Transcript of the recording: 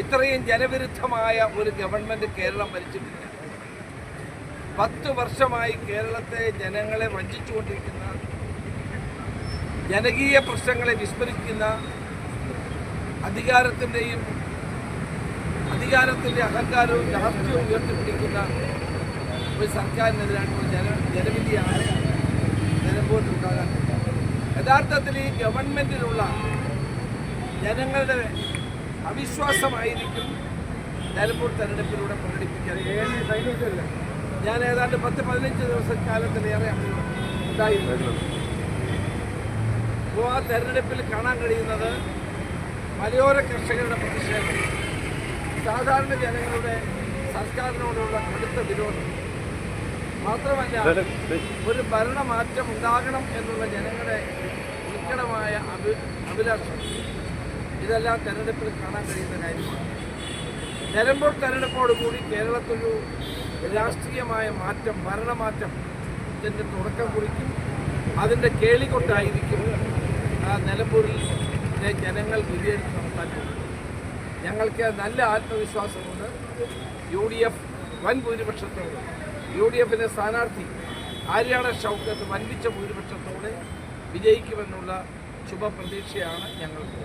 ഇത്രയും ജനവിരുദ്ധമായ ഒരു ഗവൺമെന്റ് കേരളം ഭരിച്ചിട്ടില്ല. പത്ത് വർഷമായി കേരളത്തെ ജനങ്ങളെ വഞ്ചിച്ചുകൊണ്ടിരിക്കുന്ന ജനകീയ പ്രശ്നങ്ങളെ വിസ്മരിക്കുന്ന അധികാരത്തിന്റെയും അധികാരത്തിന്റെ അഹങ്കാരവും രാഷ്ട്രീയവും ഉയർത്തിപ്പിടിക്കുന്ന ഒരു സർക്കാരിനെതിരായിട്ടുള്ള ജന ജനവിധിയാണ് നിലമ്പോട്ടുണ്ടാകാൻ? യഥാർത്ഥത്തിൽ ഈ ഗവൺമെന്റിലുള്ള ജനങ്ങളുടെ അവിശ്വാസമായിരിക്കും. നിലമ്പൂർ തെരഞ്ഞെടുപ്പിലൂടെ പ്രകടിപ്പിക്കാൻ. ഞാൻ ഏതാണ്ട് പത്ത് പതിനഞ്ച് ദിവസക്കാലത്തിലേറെ കാലത്തിലേറെ ഉണ്ടായിരുന്നു. അപ്പോൾ ആ തെരഞ്ഞെടുപ്പിൽ കാണാൻ കഴിയുന്നത് മലയോര കർഷകരുടെ പ്രതിഷേധം. സാധാരണ ജനങ്ങളുടെ സർക്കാരിനോടുള്ള കടുത്ത വിരോധം. മാത്രമല്ല ഒരു ഭരണമാറ്റം ഉണ്ടാകണം എന്നുള്ള ജനങ്ങളുടെ ഉത്കടമായ അഭി അഭിലാഷം. ഇതെല്ലാം തെരഞ്ഞെടുപ്പിൽ കാണാൻ കഴിയുന്ന കാര്യമാണ്. നിലമ്പൂർ തെരഞ്ഞെടുപ്പോടുകൂടി കേരളത്തിലൊരു രാഷ്ട്രീയമായ മാറ്റം ഭരണമാറ്റം ഇതിന്റെ തുടക്കം കുറിക്കും. അതിന്റെ കേളികൊണ്ടായിരിക്കും ആ നിലമ്പൂരിലെ ജനങ്ങൾ വിജയിച്ച് നടത്താൻ ഞങ്ങൾക്ക് നല്ല ആത്മവിശ്വാസമുണ്ട്. യു ഡി എഫ് വൻ ഭൂരിപക്ഷത്തോടെ യു ഡി എഫിന്റെ സ്ഥാനാർത്ഥി ആര്യാട ഷൗക്കത്ത് വൻപിച്ച ഭൂരിപക്ഷത്തോടെ വിജയിക്കുമെന്നുള്ള ശുഭപ്രതീക്ഷയാണ് ഞങ്ങൾക്ക്.